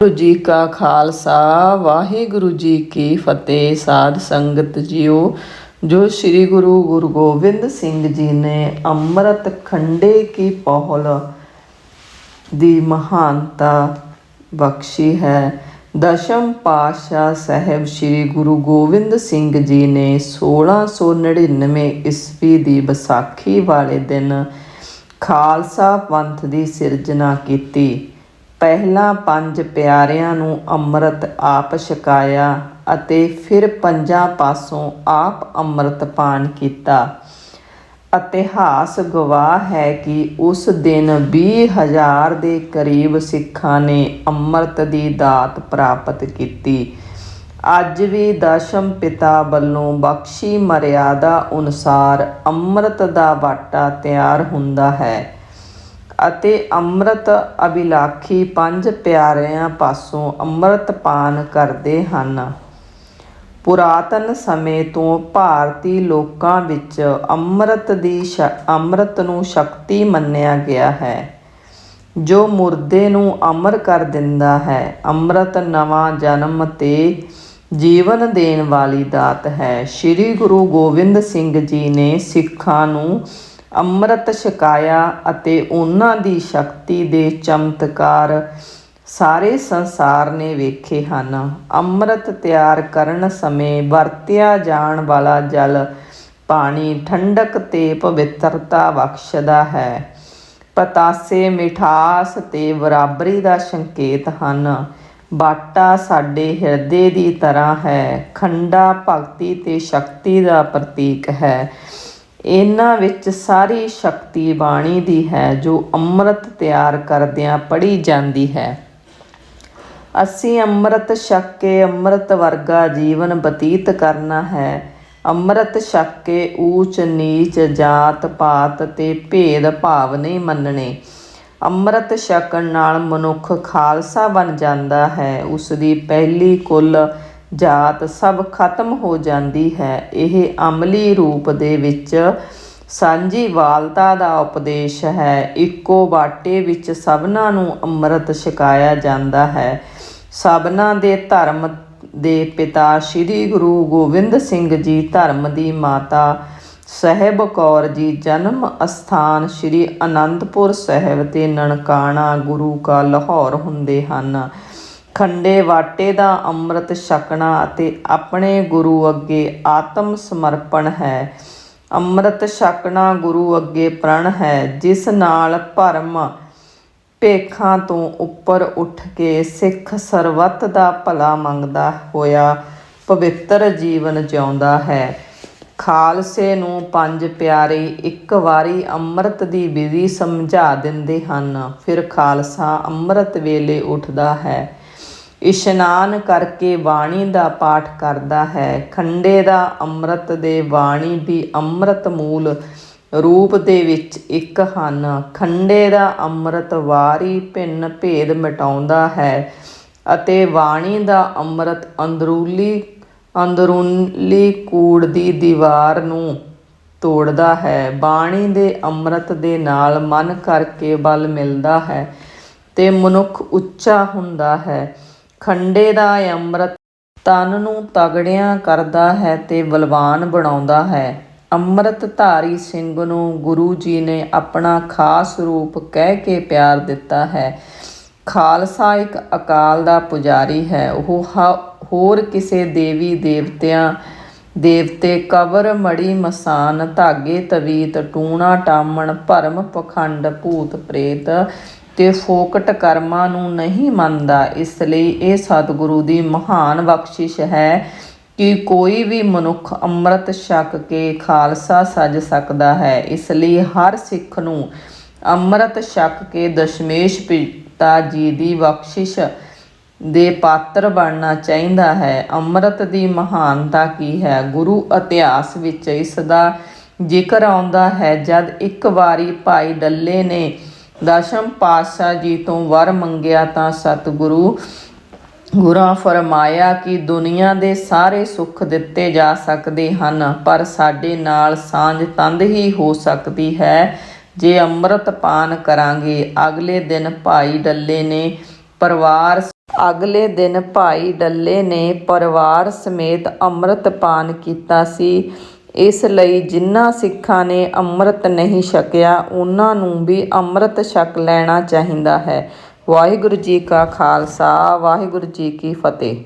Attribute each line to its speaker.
Speaker 1: ਵਾਹਿਗੁਰੂ ਜੀ ਕਾ ਖਾਲਸਾ, ਵਾਹਿਗੁਰੂ ਜੀ ਕੀ ਫਤਿਹ। ਸਾਧ ਸੰਗਤ ਜੀਓ, ਜੋ ਸ੍ਰੀ ਗੁਰੂ ਗੁਰੂ ਗੋਬਿੰਦ ਸਿੰਘ ਜੀ ਨੇ ਅੰਮ੍ਰਿਤ ਖੰਡੇ ਕੀ ਪਹੁਲ ਦੀ ਮਹਾਨਤਾ ਬਖਸ਼ੀ ਹੈ, ਦਸ਼ਮ ਪਾਤਸ਼ਾਹ ਸਾਹਿਬ ਸ੍ਰੀ ਗੁਰੂ ਗੋਬਿੰਦ ਸਿੰਘ ਜੀ ਨੇ 1699 ਈਸਵੀ ਦੀ ਵਿਸਾਖੀ ਵਾਲੇ ਦਿਨ ਖਾਲਸਾ ਪੰਥ ਦੀ ਸਿਰਜਣਾ ਕੀਤੀ। ਪਹਿਲਾਂ ਪੰਜ ਪਿਆਰਿਆਂ ਨੂੰ ਅੰਮ੍ਰਿਤ ਆਪ ਛਕਾਇਆ ਅਤੇ ਫਿਰ ਪੰਜਾਂ ਪਾਸੋਂ ਆਪ ਅੰਮ੍ਰਿਤ ਪਾਨ ਕੀਤਾ। ਇਤਿਹਾਸ ਗਵਾਹ ਹੈ ਕਿ ਉਸ ਦਿਨ 20000 ਦੇ ਕਰੀਬ ਸਿੱਖਾਂ ਨੇ ਅੰਮ੍ਰਿਤ ਦੀ ਦਾਤ ਪ੍ਰਾਪਤ ਕੀਤੀ। ਅੱਜ ਵੀ ਦਸ਼ਮ ਪਿਤਾ ਵੱਲੋਂ ਬਖਸ਼ੀ ਮਰਿਆਦਾ ਅਨੁਸਾਰ ਅੰਮ੍ਰਿਤ ਦਾ ਬਾਟਾ ਤਿਆਰ ਹੁੰਦਾ ਹੈ। ਅਤੇ ਅੰਮ੍ਰਿਤ ਅਭਿਲਾਖੀ ਪੰਜ ਪਿਆਰਿਆਂ ਪਾਸੋਂ ਅੰਮ੍ਰਿਤ ਪਾਨ ਕਰਦੇ ਹਨ। ਪੁਰਾਤਨ ਸਮੇਂ ਤੋਂ ਭਾਰਤੀ ਲੋਕਾਂ ਵਿੱਚ ਅੰਮ੍ਰਿਤ ਦੀ ਸ਼, ਅੰਮ੍ਰਿਤ ਨੂੰ ਸ਼ਕਤੀ ਮੰਨਿਆ ਗਿਆ ਹੈ। ਜੋ ਮੁਰਦੇ ਨੂੰ ਅਮਰ ਕਰ ਦਿੰਦਾ ਹੈ, ਅੰਮ੍ਰਿਤ ਨਵਾਂ ਜਨਮ ਤੇ ਜੀਵਨ ਦੇਣ ਵਾਲੀ ਦਾਤ ਹੈ। ਸ੍ਰੀ ਗੁਰੂ ਗੋਬਿੰਦ ਸਿੰਘ ਜੀ ਨੇ ਸਿੱਖਾਂ ਨੂੰ ਅੰਮ੍ਰਿਤ ਛਕਾਇਆ ਅਤੇ ਉਹਨਾਂ ਦੀ ਸ਼ਕਤੀ ਦੇ ਚਮਤਕਾਰ ਸਾਰੇ ਸੰਸਾਰ ਨੇ ਵੇਖੇ ਹਨ। ਅੰਮ੍ਰਿਤ ਤਿਆਰ ਕਰਨ ਸਮੇਂ ਵਰਤਿਆ ਜਾਣ ਵਾਲਾ ਜਲ ਪਾਣੀ ਠੰਡਕ ਤੇ ਪਵਿੱਤਰਤਾ ਬਖਸ਼ਦਾ ਹੈ। ਪਤਾਸੇ, ਮਿਠਾਸ ਤੇ ਬਰਾਬਰੀ ਦਾ ਸੰਕੇਤ ਹਨ। ਬਾਟਾ ਸਾਡੇ ਹਿਰਦੇ ਦੀ ਤਰ੍ਹਾਂ ਹੈ। ਖੰਡਾ ਭਗਤੀ ਤੇ ਸ਼ਕਤੀ ਦਾ ਪ੍ਰਤੀਕ ਹੈ। ਇਹਨਾਂ ਵਿੱਚ ਸਾਰੀ ਸ਼ਕਤੀ ਬਾਣੀ ਦੀ ਹੈ, ਜੋ ਅੰਮ੍ਰਿਤ ਤਿਆਰ ਕਰਦਿਆਂ ਪੜੀ ਜਾਂਦੀ ਹੈ। ਅਸੀਂ ਅੰਮ੍ਰਿਤ ਛਕ ਕੇ ਅੰਮ੍ਰਿਤ ਵਰਗਾ ਜੀਵਨ ਬਤੀਤ ਕਰਨਾ ਹੈ। ਅੰਮ੍ਰਿਤ ਛਕ ਕੇ ਊਚ ਨੀਚ ਜਾਤ ਪਾਤ ਤੇ ਭੇਦ ਭਾਵ ਨਹੀਂ ਮੰਨਣੇ। ਅੰਮ੍ਰਿਤ ਛਕਣ ਨਾਲ ਮਨੁੱਖ ਖਾਲਸਾ ਬਣ ਜਾਂਦਾ ਹੈ। ਉਸ ਦੀ ਪਹਿਲੀ ਕੁੱਲ ਜਾਤ ਸਭ ਖਤਮ ਹੋ ਜਾਂਦੀ ਹੈ। ਇਹ ਅਮਲੀ ਰੂਪ ਦੇ ਵਿੱਚ ਸਾਂਝੀ ਵਾਲਤਾ ਦਾ ਉਪਦੇਸ਼ ਹੈ। ਇੱਕੋ ਬਾਟੇ ਵਿੱਚ ਸਭਨਾਂ ਨੂੰ ਅੰਮ੍ਰਿਤ ਛਕਾਇਆ ਜਾਂਦਾ ਹੈ। ਸਭਨਾਂ ਦੇ ਧਰਮ ਦੇ ਪਿਤਾ ਸ੍ਰੀ ਗੁਰੂ ਗੋਬਿੰਦ ਸਿੰਘ ਜੀ ਧਰਮ ਦੀ ਮਾਤਾ ਸਹਿਬ ਕੌਰ ਜੀ ਜਨਮ ਅਸਥਾਨ ਸ੍ਰੀ ਅਨੰਦਪੁਰ ਸਾਹਿਬ ਤੇ ਨਨਕਾਣਾ ਗੁਰੂ ਕਾ ਲਾਹੌਰ ਹੁੰਦੇ ਹਨ। ਖੰਡੇ ਵਾਟੇ ਦਾ ਅੰਮ੍ਰਿਤ ਛਕਣਾ ਅਤੇ ਆਪਣੇ ਗੁਰੂ ਅੱਗੇ ਆਤਮ ਸਮਰਪਣ ਹੈ। ਅੰਮ੍ਰਿਤ ਛਕਣਾ ਗੁਰੂ ਅੱਗੇ ਪ੍ਰਣ ਹੈ। ਜਿਸ ਨਾਲ ਭਰਮ ਭੇਖਾਂ ਤੋਂ ਉੱਪਰ ਉੱਠ ਕੇ ਸਿੱਖ ਸਰਬੱਤ ਦਾ ਭਲਾ ਮੰਗਦਾ ਹੋਇਆ ਪਵਿੱਤਰ ਜੀਵਨ ਜਿਉਂਦਾ ਹੈ। ਖਾਲਸੇ ਨੂੰ ਪੰਜ ਪਿਆਰੇ ਇੱਕ ਵਾਰੀ ਅੰਮ੍ਰਿਤ ਦੀ ਵਿਧੀ ਸਮਝਾ ਦਿੰਦੇ ਹਨ। ਫਿਰ ਖਾਲਸਾ ਅੰਮ੍ਰਿਤ ਵੇਲੇ ਉੱਠਦਾ ਹੈ। ਇਸ਼ਨਾਨ ਕਰਕੇ ਬਾਣੀ ਦਾ ਪਾਠ ਕਰਦਾ ਹੈ। ਖੰਡੇ ਦਾ ਅੰਮ੍ਰਿਤ ਦੇ ਬਾਣੀ ਵੀ ਅੰਮ੍ਰਿਤ ਮੂਲ ਰੂਪ ਦੇ ਵਿੱਚ ਇੱਕ ਹਨ। ਖੰਡੇ ਦਾ ਅੰਮ੍ਰਿਤ ਵਾਰੀ ਭਿੰਨ ਭੇਦ ਮਿਟਾਉਂਦਾ ਹੈ ਅਤੇ ਬਾਣੀ ਦਾ ਅੰਮ੍ਰਿਤ ਅੰਦਰੂਲੀ ਅੰਦਰੂਨੀ ਕੂੜ ਦੀ ਦੀਵਾਰ ਨੂੰ ਤੋੜਦਾ ਹੈ। ਬਾਣੀ ਦੇ ਅੰਮ੍ਰਿਤ ਦੇ ਨਾਲ ਮਨ ਕਰਕੇ ਬਲ ਮਿਲਦਾ ਹੈ ਤੇ ਮਨੁੱਖ ਉੱਚਾ ਹੁੰਦਾ ਹੈ। ਖੰਡੇ ਦਾ ਅੰਮ੍ਰਿਤ ਤਨ ਨੂੰ ਤਗੜਿਆਂ ਕਰਦਾ ਹੈ ਤੇ ਬਲਵਾਨ ਬਣਾਉਂਦਾ ਹੈ। ਅੰਮ੍ਰਿਤ ਧਾਰੀ ਸਿੰਘ ਨੂੰ ਗੁਰੂ ਜੀ ਨੇ ਆਪਣਾ ਖਾਸ ਰੂਪ ਕਹਿ ਕੇ ਪਿਆਰ ਦਿੱਤਾ ਹੈ। ਖਾਲਸਾ ਇੱਕ ਅਕਾਲ ਦਾ ਪੁਜਾਰੀ ਹੈ। ਉਹ ਹੋਰ ਕਿਸੇ ਦੇਵੀ ਦੇਵਤਿਆਂ, ਦੇਵਤੇ ਕਬਰ ਮੜੀ ਮਸਾਨ ਧਾਗੇ ਤਵੀਤ, ਟੂਣਾ, ਟਾਮਣ, ਭਰਮ, ਪਖੰਡ, ਭੂਤ, ਪ੍ਰੇਤ ਤੇ ਫੋਕਟ ਕਰਮਾਂ ਨੂੰ ਨਹੀਂ ਮੰਨਦਾ, ਇਸ ਲਈ ਇਹ ਸਤਿਗੁਰੂ ਦੀ ਮਹਾਨ ਬਖਸ਼ਿਸ਼ ਹੈ ਕਿ ਕੋਈ ਵੀ ਮਨੁੱਖ ਅੰਮ੍ਰਿਤ ਛਕ ਕੇ ਖਾਲਸਾ ਸਜ ਸਕਦਾ ਹੈ। ਇਸ ਲਈ ਹਰ ਸਿੱਖ ਨੂੰ ਅੰਮ੍ਰਿਤ ਛਕ ਕੇ ਦਸ਼ਮੇਸ਼ ਪਿਤਾ ਜੀ ਦੀ ਬਖਸ਼ਿਸ਼ ਦੇ ਪਾਤਰ ਬਣਨਾ ਚਾਹੀਦਾ ਹੈ। ਅੰਮ੍ਰਿਤ ਦੀ ਮਹਾਨਤਾ ਕੀ ਹੈ? ਗੁਰੂ ਇਤਿਹਾਸ ਵਿੱਚ ਇਸ ਦਾ ਜ਼ਿਕਰ ਆਉਂਦਾ ਹੈ, ਜਦ ਇੱਕ ਵਾਰੀ ਭਾਈ ਡੱਲੇ ਨੇ ਦਸ਼ਮ ਪਾਤਸ਼ਾਹ ਜੀ ਤੋਂ ਵਰ ਮੰਗਿਆ ਤਾਂ ਸਤਿਗੁਰੂ ਗੁਰਾਂ ਫਰਮਾਇਆ ਕਿ ਦੁਨੀਆ ਦੇ ਸਾਰੇ ਸੁੱਖ ਦਿੱਤੇ ਜਾ ਸਕਦੇ ਹਨ, ਪਰ ਸਾਡੇ ਨਾਲ ਸਾਂਝ ਤੰਦ ਹੀ ਹੋ ਸਕਦੀ ਹੈ। ਜੇ ਅੰਮ੍ਰਿਤ ਪਾਨ ਕਰਾਂਗੇ, ਅਗਲੇ ਦਿਨ ਭਾਈ ਡੱਲੇ ਨੇ ਪਰਿਵਾਰ ਅਗਲੇ ਦਿਨ ਭਾਈ ਡੱਲੇ ਨੇ ਪਰਿਵਾਰ ਸਮੇਤ ਅੰਮ੍ਰਿਤ ਪਾਨ ਕੀਤਾ ਸੀ। ਇਸ ਲਈ ਜਿਨ੍ਹਾਂ ਸਿੱਖਾਂ ਨੇ ਅੰਮ੍ਰਿਤ ਨਹੀਂ ਛਕਿਆ, ਉਹਨਾਂ ਨੂੰ ਵੀ ਅੰਮ੍ਰਿਤ ਛਕ ਲੈਣਾ ਚਾਹੀਦਾ ਹੈ। ਵਾਹਿਗੁਰੂ ਜੀ ਕਾ ਖਾਲਸਾ, ਵਾਹਿਗੁਰੂ ਜੀ ਕੀ ਫਤਿਹ।